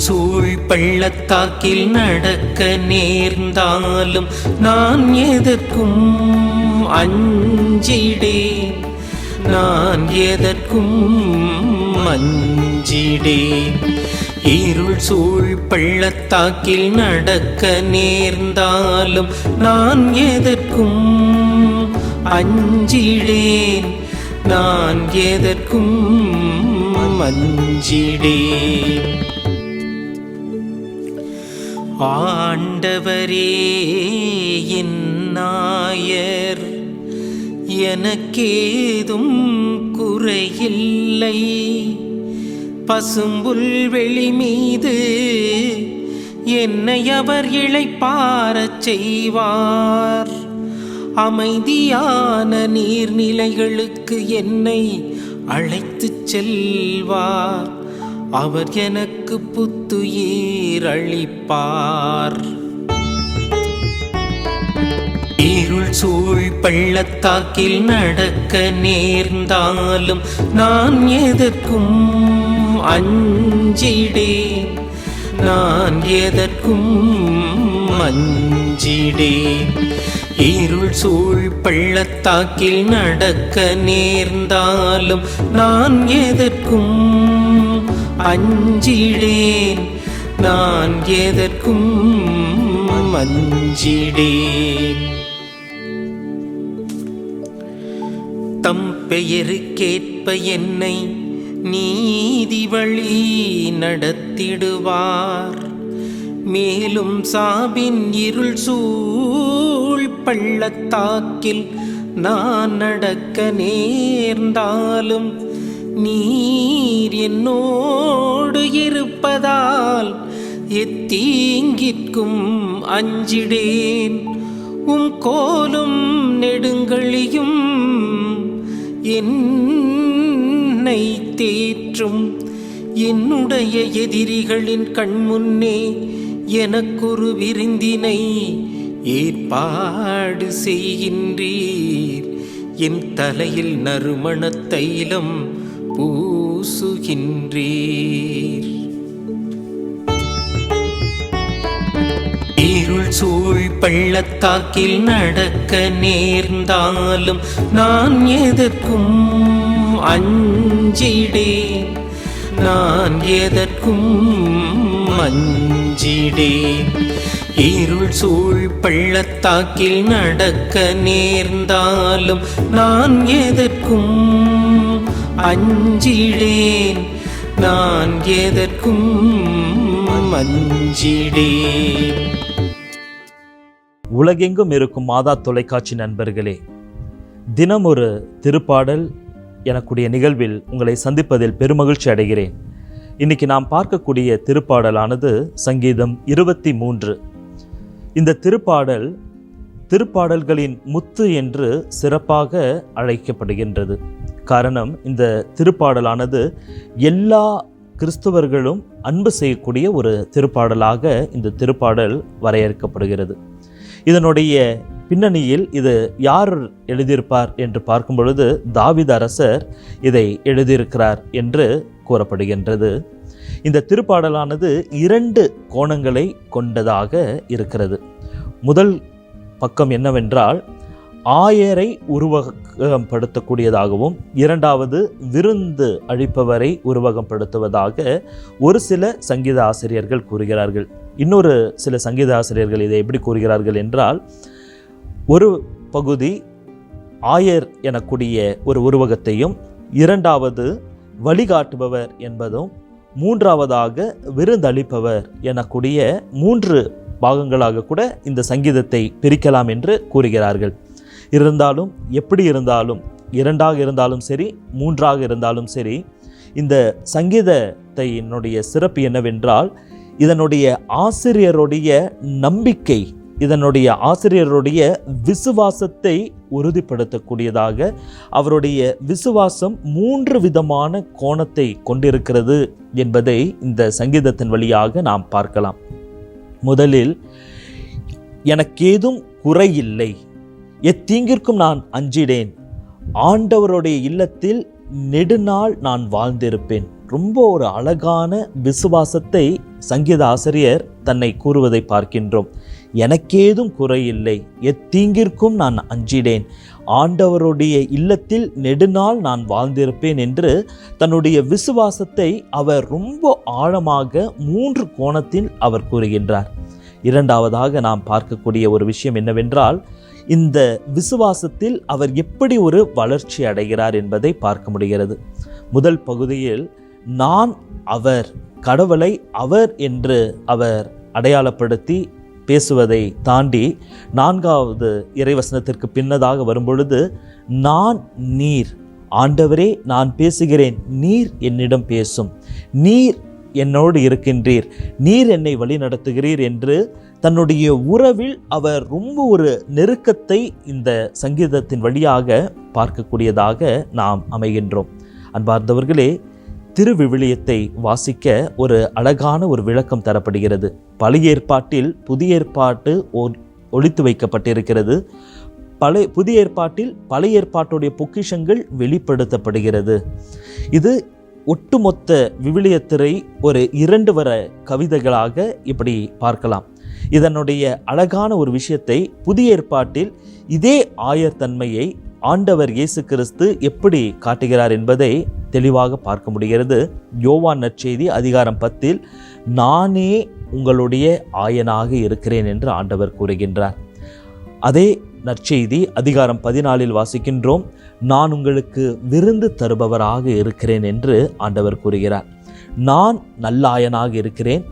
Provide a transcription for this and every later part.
சூழ் பள்ளத்தாக்கில் நடக்க நேர்ந்தாலும் நான் எதற்கும் அஞ்சிடேன். நான் எதற்கும் அஞ்சிடேன். இருள் சூழ் பள்ளத்தாக்கில் நடக்க நேர்ந்தாலும் நான் எதற்கும் அஞ்சிடேன். நான் எதற்கும் மஞ்சிடேன் ஆண்டவரே என் நாயர் எனக்கேதும் குறையில்லை. பசும்புல் வெளி மீது என்னை அவர் இளைப்பாரச் செய்வார். அமைதியான நீர்நிலைகளுக்கு என்னை அழைத்துச் செல்வார். அவர் எனக்கு புத்துயிர் அளிப்பார். இருள் சூழ் பள்ளத்தாக்கில் நடக்க நேர்ந்தாலும் நான் எதற்கும் அஞ்சிடேன் நான் எதற்கும் அஞ்சிடேன் இருள் சூழ் பள்ளத்தாக்கில் நடக்க நேர்ந்தாலும் நான் எதற்கும் அஞ்சிடேன் நான் எதற்கும் அஞ்சிடேன். தம் பெயருக்கேற்ப என்னை நீதி வழி நடத்திடுவார். மேலும் சாபின் இருள் சூழ் பள்ளத்தாக்கில் நான் நடக்க நேர்ந்தாலும் நீர் என்னோடு இருப்பதால் எத்தீங்கிற்கும் அஞ்சிடேன். உம் கோலும் நெடுங்கழியும் என்னை தேற்றும். என்னுடைய எதிரிகளின் கண்முன்னே எனக்கொரு விருந்தினை ஏற்பாடு செய்கின்றீர். என் தலையில் நறுமண தைலம் பூசுகின்றீர். இருள் சூழ் பள்ளத்தாக்கில் நடக்க நேர்ந்தாலும் நான் எதற்கும் அஞ்சிடேன் நான் எதற்கும் அஞ்சிடேன் இருள் சூழ் பள்ளத்தாக்கில் நடக்க நேர்ந்தாலும் நான் எதற்கும் அஞ்சிடேன். நான் எதற்கும் அஞ்சிடேன். உலகெங்கும் இருக்கும் மாதா தொலைக்காட்சி நண்பர்களே தினம் ஒரு திருப்பாடல் எனக்குடைய நிகழ்வில் உங்களை சந்திப்பதில் பெருமகிழ்ச்சி அடைகிறேன். இன்னைக்கு நாம் பார்க்கக்கூடிய திருப்பாடலானது சங்கீதம் இருபத்தி மூன்று. இந்த திருப்பாடல் திருப்பாடல்களின் முத்து என்று சிறப்பாக அழைக்கப்படுகின்றது. காரணம் இந்த திருப்பாடலானது எல்லா கிறிஸ்தவர்களும் அன்பு செய்யக்கூடிய ஒரு திருப்பாடலாக இந்த திருப்பாடல் வரையறுக்கப்படுகிறது. இதனுடைய பின்னணியில் இது யார் எழுதியிருப்பார் என்று பார்க்கும் பொழுது தாவித அரசர் இதை எழுதியிருக்கிறார் என்று கூறப்படுகின்றது. இந்த திருப்பாடலானது இரண்டு கோணங்களை கொண்டதாக இருக்கிறது. முதல் பக்கம் என்னவென்றால் ஆயரை உருவகப்படுத்தக்கூடியதாகவும் இரண்டாவது விருந்து அழிப்பவரை உருவகப்படுத்துவதாக ஒரு சில சங்கீத ஆசிரியர்கள் கூறுகிறார்கள். இன்னொரு சில சங்கீத ஆசிரியர்கள் இதை எப்படி கூறுகிறார்கள் என்றால் ஒரு பகுதி ஆயர் எனக்கூடிய ஒரு உருவகத்தையும் இரண்டாவது வழிகாட்டுபவர் என்பதும் மூன்றாவதாக விருந்தளிப்பவர் எனக்கூடிய மூன்று பாகங்களாக கூட இந்த சங்கீதத்தை பிரிக்கலாம் என்று கூறுகிறார்கள். இருந்தாலும் எப்படி இருந்தாலும் இரண்டாக இருந்தாலும் சரி மூன்றாக இருந்தாலும் சரி இந்த சங்கீதத்தை என்னுடைய சிறப்பு என்னவென்றால் இதனுடைய ஆசிரியருடைய நம்பிக்கை இதனுடைய ஆசிரியருடைய விசுவாசத்தை உறுதிப்படுத்தக்கூடியதாக அவருடைய விசுவாசம் மூன்று விதமான கோணத்தை கொண்டிருக்கிறது என்பதை இந்த சங்கீதத்தின் வழியாக நாம் பார்க்கலாம். முதலில் எனக்கேதும் குறையில்லை. எத்தீங்கிற்கும் நான் அஞ்சிடேன் ஆண்டவருடைய இல்லத்தில் நெடுநாள் நான் வாழ்ந்திருப்பேன். ரொம்ப ஒரு அழகான விசுவாசத்தை சங்கீத ஆசிரியர் தன்னை கூறுவதை பார்க்கின்றோம். எனக்கேதும் குறையில்லை. எத்தீங்கிற்கும் நான் அஞ்சிடேன் ஆண்டவருடைய இல்லத்தில் நெடுநாள் நான் வாழ்ந்திருப்பேன் என்று தன்னுடைய விசுவாசத்தை அவர் ரொம்ப ஆழமாக மூன்று கோணத்தில் அவர் கூறுகின்றார். இரண்டாவதாக நாம் பார்க்கக்கூடிய ஒரு விஷயம் என்னவென்றால் இந்த விசுவாசத்தில் அவர் எப்படி ஒரு வளர்ச்சி அடைகிறார் என்பதை பார்க்க முடிகிறது. முதல் பகுதியில் நான் அவர் கடவுளை அவர் என்று அவர் அடையாளப்படுத்தி பேசுவதை தாண்டி நான்காவது இறைவசனத்திற்கு பின்னதாக வரும்பொழுது நான் நீர் ஆண்டவரே நான் பேசுகிறேன். நீர் என்னிடம் பேசும். நீர் என்னோடு இருக்கின்றீர். நீர் என்னை வழி நடத்துகிறீர் என்று தன்னுடைய உறவில் அவர் ரொம்ப ஒரு நெருக்கத்தை இந்த சங்கீதத்தின் வழியாக பார்க்கக்கூடியதாக நாம் அமைகின்றோம். அன்பார்ந்தவர்களே திருவிவிலியத்தை வாசிக்க ஒரு அழகான ஒரு விளக்கம் தரப்படுகிறது. பழைய ஏற்பாட்டில் புதிய ஏற்பாட்டு ஒ- வைக்கப்பட்டிருக்கிறது. பழைய புதிய ஏற்பாட்டில் பழைய ஏற்பாட்டுடைய பொக்கிஷங்கள் வெளிப்படுத்தப்படுகிறது. இது ஒட்டுமொத்த விவிலியத்திரை ஒரு இரண்டு வர கவிதைகளாக இப்படி பார்க்கலாம். இதனுடைய அழகான ஒரு விஷயத்தை புதிய ஏற்பாட்டில் இதே ஆயர்தன்மையை ஆண்டவர் இயேசு கிறிஸ்து எப்படி காட்டுகிறார் என்பதை தெளிவாக பார்க்க முடிகிறது. யோவான் நற்செய்தி அதிகாரம் பத்தில் நானே உங்களுடைய ஆயனாக இருக்கிறேன் என்று ஆண்டவர் கூறுகின்றார். அதே நற்செய்தி அதிகாரம் பதினாலில் வாசிக்கின்றோம் நான் உங்களுக்கு விருந்து தருபவராக இருக்கிறேன் என்று ஆண்டவர் கூறுகிறார். நான் நல்லாயனாக இருக்கிறேன்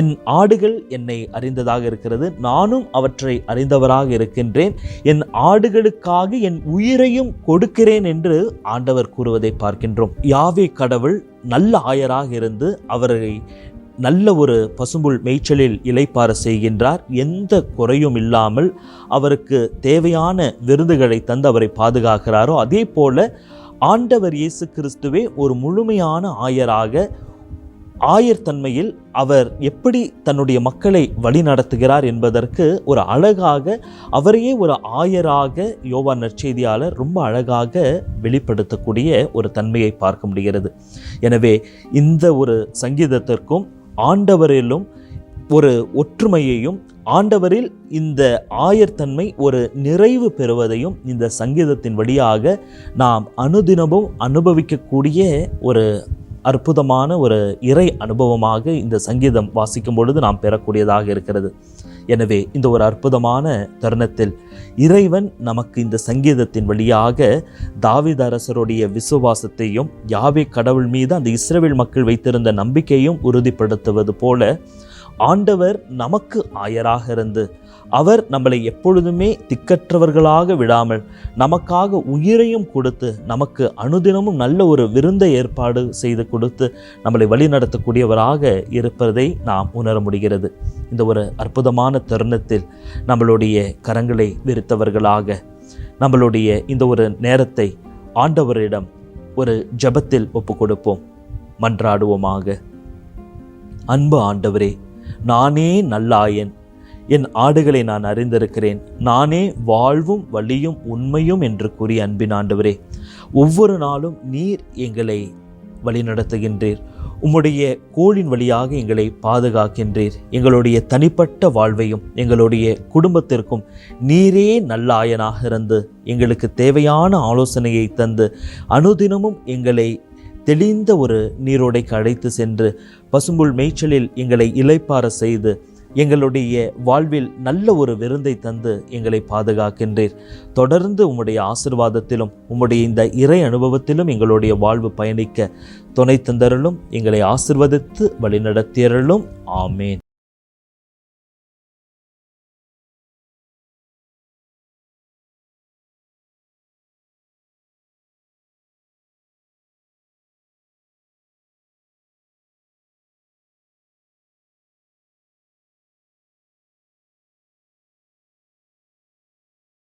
என் ஆடுகள் என்னை அறிந்ததாக இருக்கிறது. நானும் அவற்றை அறிந்தவராக இருக்கின்றேன். என் ஆடுகளுக்காக என் உயிரையும் கொடுக்கிறேன் என்று ஆண்டவர் கூறுவதை பார்க்கின்றோம். யாவே கடவுள் நல்ல ஆயராக இருந்து அவரை நல்ல ஒரு பசும்புல் மேய்ச்சலில் இலைப்பார செய்கின்றார். எந்த குறையும் இல்லாமல் அவருக்கு தேவையான விருதுகளை தந்து அவரை பாதுகாக்கிறாரோ அதே போல ஆண்டவர் இயேசு கிறிஸ்துவே ஒரு முழுமையான ஆயராக ஆயர் தன்மையில் அவர் எப்படி தன்னுடைய மக்களை வழி நடத்துகிறார் என்பதற்கு ஒரு அழகாக அவரையே ஒரு ஆயராக யோவா நற்செய்தியாளர் ரொம்ப அழகாக வெளிப்படுத்தக்கூடிய ஒரு தன்மையை பார்க்க முடிகிறது. எனவே இந்த ஒரு சங்கீதத்திற்கும் ஆண்டவரிலும் ஒரு ஒற்றுமையையும் ஆண்டவரில் இந்த ஆயர்தன்மை ஒரு நிறைவு பெறுவதையும் இந்த சங்கீதத்தின் வழியாக நாம் அனுதினமும் அனுபவிக்கக்கூடிய ஒரு அற்புதமான ஒரு இறை அனுபவமாக இந்த சங்கீதம் வாசிக்கும் பொழுது நாம் பெறக்கூடியதாக இருக்கிறது. எனவே இந்த ஒரு அற்புதமான தருணத்தில் இறைவன் நமக்கு இந்த சங்கீதத்தின் வழியாக தாவித அரசருடைய விசுவாசத்தையும் யாவே கடவுள் மீது அந்த இஸ்ரவேல் மக்கள் வைத்திருந்த நம்பிக்கையும் உறுதிப்படுத்துவது போல ஆண்டவர் நமக்கு ஆயராக இருந்து அவர் நம்மளை எப்பொழுதுமே திக்கற்றவர்களாக விடாமல் நமக்காக உயிரையும் கொடுத்து நமக்கு அனுதினமும் நல்ல ஒரு விருந்தை ஏற்பாடு செய்து கொடுத்து நம்மளை வழிநடத்தக்கூடியவராக இருப்பதை நாம் உணர முடிகிறது. இந்த ஒரு அற்புதமான தருணத்தில் நம்மளுடைய கரங்களை விரித்தவர்களாக நம்மளுடைய இந்த ஒரு நேரத்தை ஆண்டவரிடம் ஒரு ஜெபத்தில் ஒப்பு கொடுப்போம் மன்றாடுவோமாக. அன்பு ஆண்டவரே நானே நல்லாயன். என் ஆடுகளை நான் அறிந்திருக்கிறேன். நானே வாழ்வும் வழியும் உண்மையும் என்று கூறிய அன்பின் ஆண்டவரே ஒவ்வொரு நாளும் நீர் எங்களை வழிநடத்துகின்றீர். உம்முடைய கோளின் வழியாக எங்களை பாதுகாக்கின்றீர். எங்களுடைய தனிப்பட்ட வாழ்வையும் எங்களுடைய குடும்பத்திற்கும் நீரே நல்லாயனாக இருந்து எங்களுக்கு தேவையான ஆலோசனையை தந்து அனுதினமும் எங்களை தெளிந்த ஒரு நீரோடைக்கு அழைத்து சென்று பசும்புல் மேய்ச்சலில் எங்களை இலைப்பார செய்து எங்களுடைய வாழ்வில் நல்ல ஒரு விருந்தை தந்து எங்களை பாதுகாக்கின்றீர். தொடர்ந்து உம்முடைய ஆசிர்வாதத்திலும் உம்முடைய இந்த இறை அனுபவத்திலும் எங்களுடைய வாழ்வு பயணிக்க துணை தந்தருளும் எங்களை ஆசிர்வதித்து வழிநடத்தியருளும். ஆமேன்.